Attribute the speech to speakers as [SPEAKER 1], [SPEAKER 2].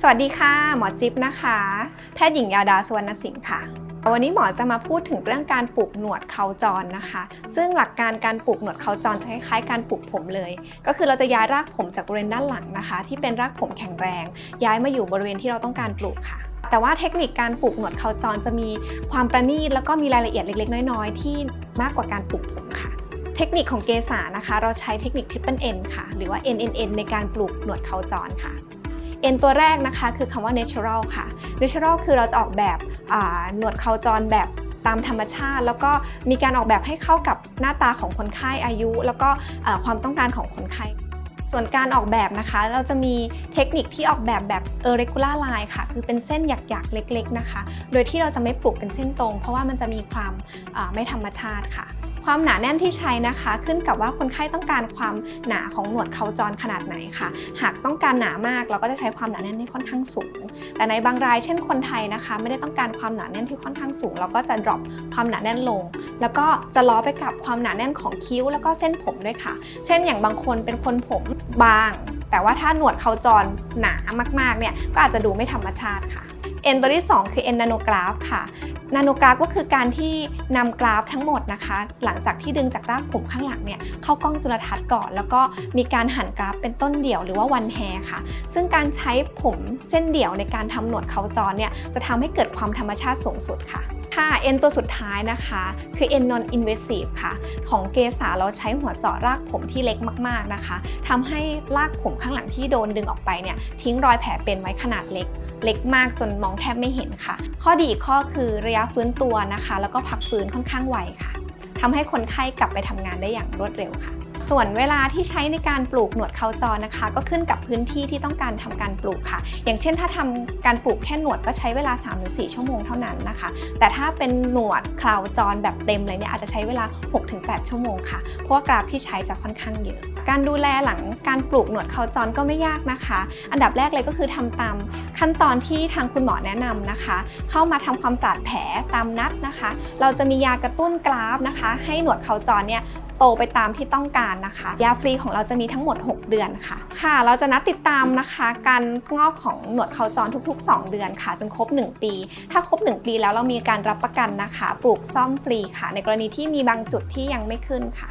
[SPEAKER 1] สวัสดีค่ะ หมอจิ๊บนะคะ แพทย์หญิงยาดาสวรรณสิงห์ค่ะ วันนี้หมอจะมาพูดถึงเรื่องการปลูกหนวดเขาจรนะคะ ซึ่งหลักการการปลูกหนวดเขาจรจะคล้ายๆการปลูกผมเลย ก็คือเราจะย้ายรากผมจากบริเวณด้านหลังนะคะ ที่เป็นรากผมแข็งแรง ย้ายมาอยู่บริเวณที่เราต้องการปลูกค่ะแต่ว่าเทคนิคการปลูกหนวดเขาจรจะมีความประณีตแล้วก็มีรายละเอียดเล็ก ๆ น้อย ๆ ที่มากกว่าการปลูกผมค่ะ เทคนิคของเกษานะคะ เราใช้เทคนิค Triple N ค่ะ หรือว่า NNN ในการปลูกหนวดเขาจรค่ะ N ตัวแรกนะคะคือคำว่า natural ค่ะ natural คือเราจะออกแบบหนวดเขาจรแบบตามธรรมชาติ แล้วก็มีการออกแบบให้เข้ากับหน้าตาของคนไข้อายุ แล้วก็ความต้องการของคนไข้ส่วนการออกแบบนะคะ เราจะมีเทคนิคที่ออกแบบแบบ irregular line ค่ะ คือเป็นเส้นหยักๆ เล็กๆนะคะ โดยที่เราจะไม่ปลูกเป็นเส้นตรง เพราะว่ามันจะมีความไม่ธรรมชาติค่ะ ความหนาแน่นที่ใช้นะคะ ขึ้นกับว่าคนไข้ต้องการความหนาของหนวดเขาจรขนาดไหนค่ะ หากต้องการหนามากเราก็จะใช้ความหนาแน่นที่ค่อนข้างสูง แต่ในบางรายเช่นคนไทยนะคะ ไม่ได้ต้องการความหนาแน่นที่ค่อนข้างสูง เราก็จะ drop ความหนาแน่นลง แล้วก็จะล้อไปกับความหนาแน่นของคิ้ว แล้วก็เส้นผมด้วยค่ะ เช่นอย่างบางคนเป็นคนผมบาง แต่ว่าถ้าหนวดเขาจรหนามากๆเนี่ยก็อาจจะดูไม่ธรรมชาติค่ะ เอ็นตัวที่ 2 คือเอ็นนานกราฟค่ะ นาโนกราฟก็คือการที่นำกราฟทั้งหมดนะคะ หลังจากที่ดึงจากรากผมข้างหลังเนี่ยเข้ากล้องจุลทรรศน์ก่อน แล้วก็มีการหั่นกราฟเป็นต้นเดี่ยวหรือว่าวันแฮค่ะ ซึ่งการใช้ผมเส้นเดี่ยวในการทำหนวดเขาจรเนี่ยจะทำให้เกิดความธรรมชาติสูงสุดค่ะ ค่ะเอ็นตัวสุดท้ายนะคะ คือ N non invasive ค่ะ ของเกษาเราใช้หัวเจาะรากผมที่เล็กมากๆนะคะทำให้รากผมข้างหลังที่โดนดึงออกไปเนี่ยทิ้งรอยแผลเป็นไว้ขนาดเล็ก เล็กมากจนมองแทบไม่เห็นค่ะ ข้อดีอีกข้อคือระยะฟื้นตัวนะคะ แล้วก็พักฟื้นค่อนข้างไวค่ะทำให้คนไข้กลับไปทำงานได้อย่างรวดเร็วค่ะ ส่วนเวลาที่ใช้ในการปลูกหนวดเขาจรนะคะ ก็ขึ้นกับพื้นที่ที่ต้องการทำการปลูกค่ะ อย่างเช่น ถ้าทำการปลูกแค่หนวดก็ใช้เวลา 3-4 ชั่วโมงเท่านั้นนะคะ แต่ถ้าเป็นหนวดเคราวจรแบบเต็มเลยเนี่ยอาจจะใช้เวลา 6-8 ชั่วโมงค่ะ เพราะว่ากราฟที่ใช้จะค่อนข้างเยอะ การดูแลหลังการปลูกหนวดเคราจรก็ไม่ยากนะคะ อันดับแรกเลยก็คือทำตามขั้นตอนที่ทางคุณหมอแนะนำนะคะ เข้ามาทำความสะอาดแผลตามนัดนะคะ เราจะมียากระตุ้นกราฟนะคะ ให้หนวดเคราจรเนี่ยโตไปตามที่ต้องการนะคะ ยาฟรีของเราจะมีทั้งหมด 6 เดือนค่ะ ค่ะ เราจะนัดติดตามนะคะ การงอกของหนวดเคราจรทุก ๆ 2 เดือนค่ะ จนครบ 1 ปี ถ้าครบ 1 ปีแล้วเรามีการรับประกันนะคะ ปลูกซ่อมฟรีค่ะ ในกรณีที่มีบางจุดที่ยังไม่ขึ้นค่ะ